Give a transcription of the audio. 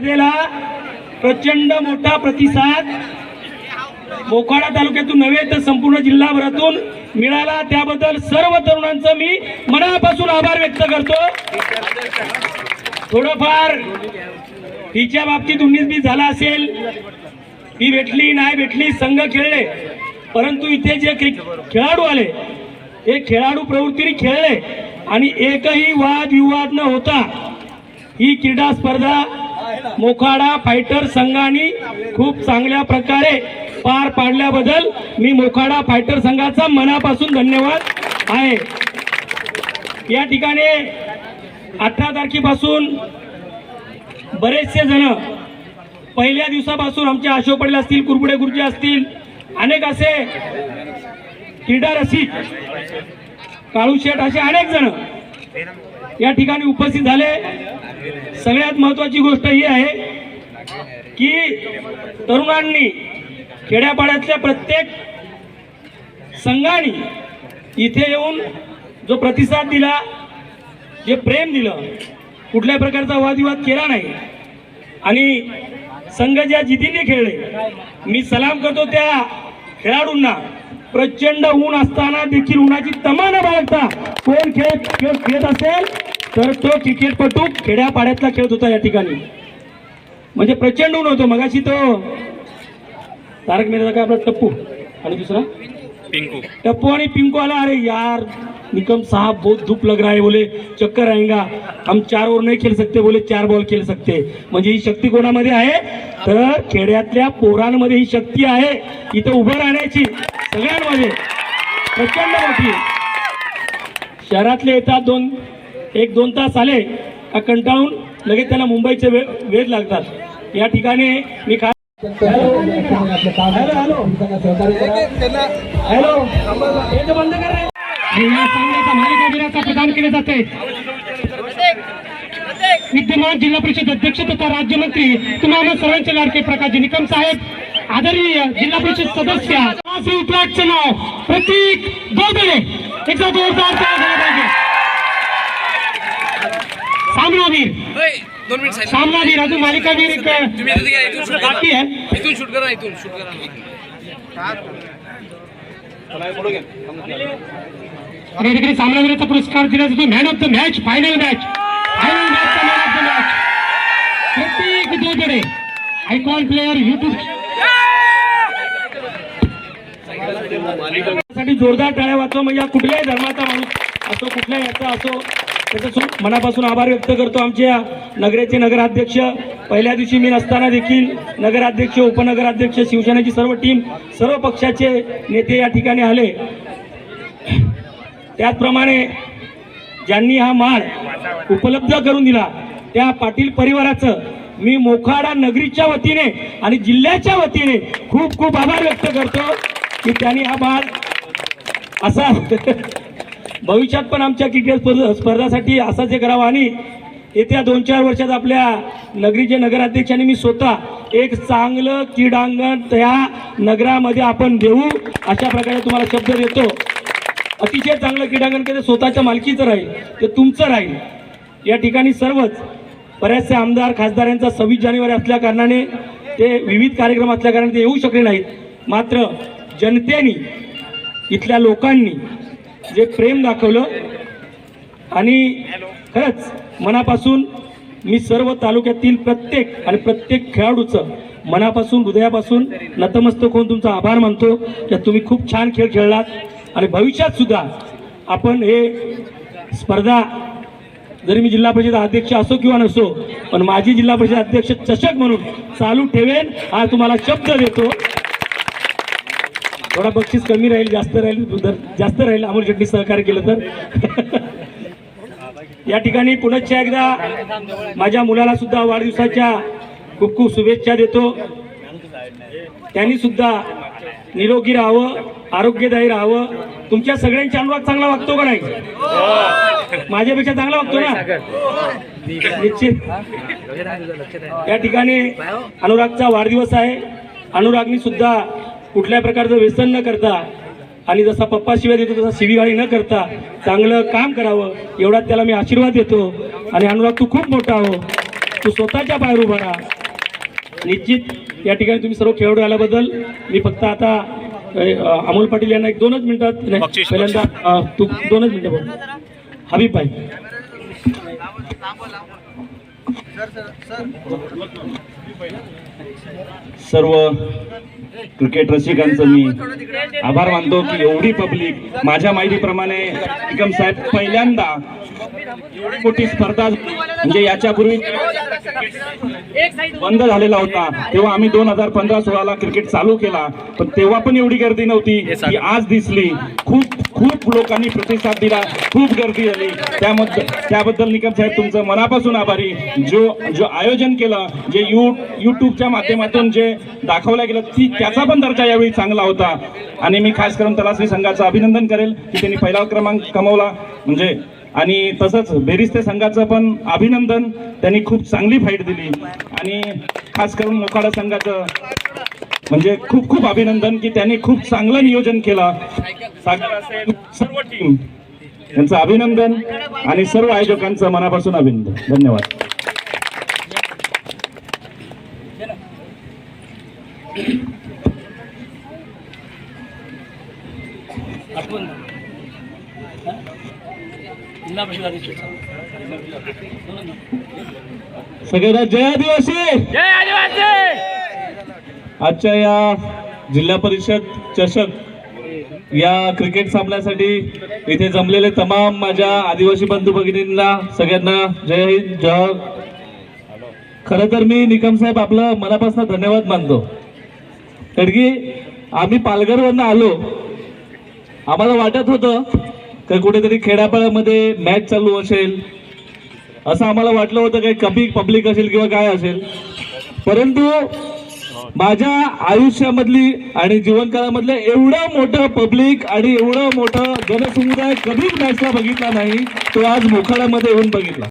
स्पर्धेला प्रचंड मोठा प्रतिसाद. मोखाडा तालुक्यातून नव्हे तर संपूर्ण जिल्हाभरातून मिळाला. त्याबद्दल सर्व तरुणांचं मी मनापासून आभार व्यक्त करतो. थोडंफार हिच्या बाबतीत उन्नीस बीस झाला असेल. ती भेटली नाही भेटली संघ खेळले. परंतु इथे जे खेळाडू आले हे खेळाडू प्रवृत्तीने खेळले. आणि एकही वाद विवाद न होता ही क्रीडा स्पर्धा मोखाडा फायटर संघाने खूप चांगल्या प्रकारे पार पाडल्याबद्दल मी मोखाडा फायटर संघाचा मनापासून धन्यवाद आहे. या ठिकाणी अठरा तारखेपासून बरेचसे जण पहिल्या दिवसापासून आमचे अशोक असतील कुरबुडे गुरुजी असतील अनेक असे क्रीडा रसिक काळू शेठ असे अनेक जण या ठिकाणी उपस्थित झाले. सगळ्यात महत्वाची गोष्ट ही आहे की तरुणांनी खेड्यापाड्यातल्या प्रत्येक संघाने इथे येऊन जो प्रतिसाद दिला जे प्रेम दिलं कुठल्या प्रकारचा वादविवाद केला नाही आणि संघ ज्या जिद्दीने खेळले मी सलाम करतो त्या खेळाडूंना. प्रचंड ऊन असताना देखील उन्हाची तमा न बाळगता कोण खेळ खेळ खेळत असेल? तर तो क्रिकेटपटू खेड्यापाड्यातला खेळत होता या ठिकाणी. म्हणजे प्रचंड ऊन होतं. मगाशी तो तारक मेहता काय आपला टप्पू आणि दुसरा? पिंकू. टप्पू आणि पिंकू आला. अरे यार निकम साहब बहुत धूप लग रहा है बोले. चक्कर आएगा. हम चार ओव्हर नाही खेळ सकते बोले. चार बॉल खेळ सकते. म्हणजे ही शक्ती कोणामध्ये आहे? तर खेड्यातल्या पोरांमध्ये ही शक्ती आहे. इथं उभं राहण्याची सगळ्यांमध्ये प्रचंड मोठी. शहरातले येतात दोन एक दोन तास आले का कंटाळून लगेच त्यांना मुंबईचे वे वेध लागतात. या ठिकाणी मी खा हॅलो. हॅलो प्रदान केले जाते विद्यमान जिल्हा परिषद अध्यक्ष तथा राज्यमंत्री तुम्हाला सर्वांचे लाडके प्रकाश निकम साहेब आदरणीय जिल्हा परिषद सदस्य श्री नाव प्रतीक गोदळे एकदा जोरदार पाहिजे. सामनावीर। सामनावीर अजून मालिकावीर एक बाकी करा. आहे. इथून शूट करा इथून शूट करा. या ठिकाणी सामनावीराचा पुरस्कार दिला जातो. Man of the match final match final मॅचचा man of the match प्रत्येक जोडे आयकॉन प्लेअर युट्यूबसाठी जोरदार टाळ्या वाचवा म्हणजे हा कुठल्याही धर्माचा माणूस असो कुठल्याही याचा असो त्याचं मनापासून आभार व्यक्त करतो आमच्या नगराचे नगराध्यक्ष. पहिल्या दिवशी मी नसताना देखील नगराध्यक्ष उपनगराध्यक्ष शिवसेनेची सर्व टीम सर्व पक्षाचे नेते या ठिकाणी आले. त्याचप्रमाणे ज्यांनी हा माळ उपलब्ध करून दिला त्या पाटील परिवाराचं मी मोखाडा नगरीच्या वतीने आणि जिल्ह्याच्या वतीने खूप खूप आभार व्यक्त करतो की त्यांनी हा माळ असा भविष्यात पण आमच्या क्रिकेट स्पर्धा स्पर्धासाठी असाच हे करावं. आणि येत्या दोन चार वर्षात आपल्या नगरीचे नगराध्यक्षांनी मी स्वतः एक चांगलं क्रीडांगण त्या नगरामध्ये आपण देऊ अशा प्रकारे तुम्हाला शब्द देतो. अतिशय चांगलं क्रीडांगण ते स्वतःच्या मालकीचं राहील ते तुमचं राहील. या ठिकाणी सर्वच बऱ्याचसे आमदार खासदार यांचा सव्वीस जानेवारी असल्या कारणाने ते विविध कार्यक्रम असल्या कारणाने ते येऊ शकले नाहीत. मात्र जनतेने इथल्या लोकांनी जे प्रेम दाखवलं आणि खरंच मनापासून मी सर्व तालुक्यातील प्रत्येक आणि प्रत्येक खेळाडूचं मनापासून हृदयापासून नतमस्तक होऊन तुमचा आभार मानतो. की तुम्ही खूप छान खेळ खेळलात. आणि भविष्यात सुद्धा आपण हे स्पर्धा जरी मी जिल्हा परिषद अध्यक्ष असो किंवा नसो पण माझी जिल्हा परिषद अध्यक्ष चषक म्हणून चालू ठेवेन. हा तुम्हाला शब्द देतो. थोडा बक्षीस कमी राहील जास्त राहील जास्त राहील अमोल शेट्टी सहकार्य केलं तर. या ठिकाणी पुनश्च एकदा माझ्या मुलाला सुद्धा वाढदिवसाच्या खूप खूप शुभेच्छा देतो. त्यांनी सुद्धा निरोगी राहावं आरोग्यदायी राहावं. तुमच्या सगळ्यांच्या अनुवाद चांगला वागतो का नाही? माझ्यापेक्षा चांगला वागतो ना? निश्चित. या ठिकाणी अनुरागचा वाढदिवस आहे. अनुरागनी सुद्धा कुठल्या प्रकारचं व्यसन न करता आणि जसा पप्पा शिवाय देतो तसा शिवीगाळी न करता चांगलं काम करावं एवढा त्याला मी आशीर्वाद देतो. आणि अनुराग तू खूप मोठा हो. तू स्वतःच्या पायावर उभा राहा. निश्चित या ठिकाणी तुम्ही सर्व खेळाडू आल्याबद्दल मी फक्त आता अमोल पाटील यांना एक दोनच मिनिटात पहिल्यांदा तू दोनच मिनिटं बोल. हबीब भाई सर्व क्रिकेट रसिकांचं मी आभार मानतो की एवढी पब्लिक माझ्या माहितीप्रमाणे निकम साहेब पहिल्यांदा एवढी मोठी स्पर्धा म्हणजे याच्यापूर्वी बंद झालेला होता. तेव्हा आम्ही दोन हजार पंधरा सोळाला क्रिकेट चालू केला. पण तेव्हा पण एवढी गर्दी नव्हती की आज दिसली. खूप खूप लोकांनी प्रतिसाद दिला खूप गर्दी झाली. त्यामध्ये त्याबद्दल निकम साहेब तुमचं मनापासून आभारी. जो जो आयोजन केलं जे यू यूट्यूबच्या माध्यमातून जे दाखवलं गेलं ती त्याचा पण दर्जा यावेळी चांगला होता. आणि मी खास करून तलासरी संघाचं अभिनंदन करेल की त्यांनी पहिला क्रमांक कमवला. म्हणजे आणि तसंच बेरिस्ते संघाचं पण अभिनंदन. त्यांनी खूप चांगली फाईट दिली. आणि खास करून मोखाडा संघाचं म्हणजे खूप खूप अभिनंदन की त्यांनी खूप चांगलं नियोजन केलं. सागर असेल सर्व टीम. यांचं अभिनंदन आणि सर्व आयोजकांचं मनापासून अभिनंदन. धन्यवाद. सगळ्यांना जय आदिवासी! आजच्या या जिल्हा परिषद चषक या क्रिकेट सामन्यासाठी इथे जमलेले तमाम माझ्या आदिवासी बंधू भगिनींना सगळ्यांना जय हिंद जय हो. खरं तर मी निकम साहेब आपलं मनापासून धन्यवाद मानतो. कारण की आम्ही पालघरवरनं आलो आम्हाला वाटत होतं का कुठेतरी खेड्यापाड्यामध्ये मॅच चालू असेल. असं आम्हाला वाटलं होतं काही कमी पब्लिक असेल किंवा काय असेल. परंतु माझ्या आयुष्यामधली आणि जीवनकाळामधलं एवढं मोठं पब्लिक आणि एवढं मोठं जनसमुदाय कधीच मॅचला बघितला नाही तो आज मोखाड्यामध्ये येऊन बघितला.